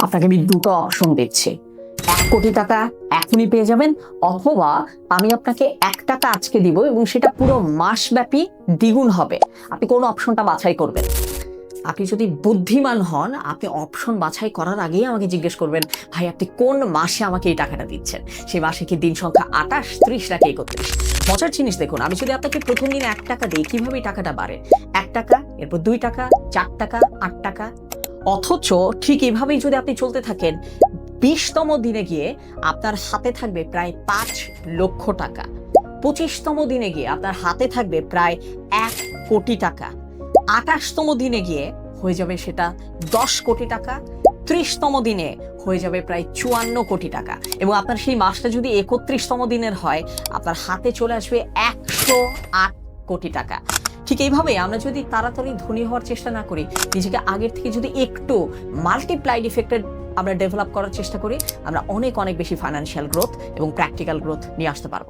আপনাকে আমি দুটো অপশন দিচ্ছি। এক কোটি টাকা এখনই পেয়ে যাবেন, অথবা আমি আপনাকে এক টাকা আজকে দিব এবং সেটা পুরো মাসব্যাপী দ্বিগুণ হবে। আপনি কোন অপশনটা বাছাই করবেন? আপনি যদি বুদ্ধিমান হন, আপনি অপশন বাছাই করার আগেই আমাকে জিজ্ঞেস করবেন, ভাই, আপনি কোন মাসে আমাকে এই টাকাটা দিচ্ছেন? সেই মাসে কি দিন সংখ্যা আঠাশ, ত্রিশ নাকি একত্রিশ? মজার জিনিস দেখুন, আমি যদি আপনাকে প্রথম দিন এক টাকা দিই, কীভাবে টাকাটা বাড়ে? এক টাকা, এরপর দুই টাকা, চার টাকা, আট টাকা অথচ ঠিক এভাবেই যদি আপনি চলতে থাকেন, বিশতম দিনে গিয়ে আপনার হাতে থাকবে প্রায় পাঁচ লক্ষ টাকা। পঁচিশতম দিনে গিয়ে আপনার হাতে থাকবে প্রায় এক কোটি টাকা। আঠাশতম দিনে গিয়ে হয়ে যাবে সেটা দশ কোটি টাকা। ত্রিশতম দিনে হয়ে যাবে প্রায় চুয়ান্ন কোটি টাকা। এবং আপনার সেই মাসটা যদি একত্রিশতম দিনের হয়, আপনার হাতে চলে আসবে একশো আট কোটি টাকা। ঠিক এইভাবে আমরা যদি তাড়াতাড়ি ধনী হওয়ার চেষ্টা না করি, নিজেকে আগের থেকে যদি একটু মাল্টিপ্লাইড ইফেক্টেড আমরা ডেভেলপ করার চেষ্টা করি, আমরা অনেক অনেক বেশি ফাইন্যান্সিয়াল গ্রোথ এবং প্র্যাকটিক্যাল গ্রোথ নিয়ে আসতে পারব।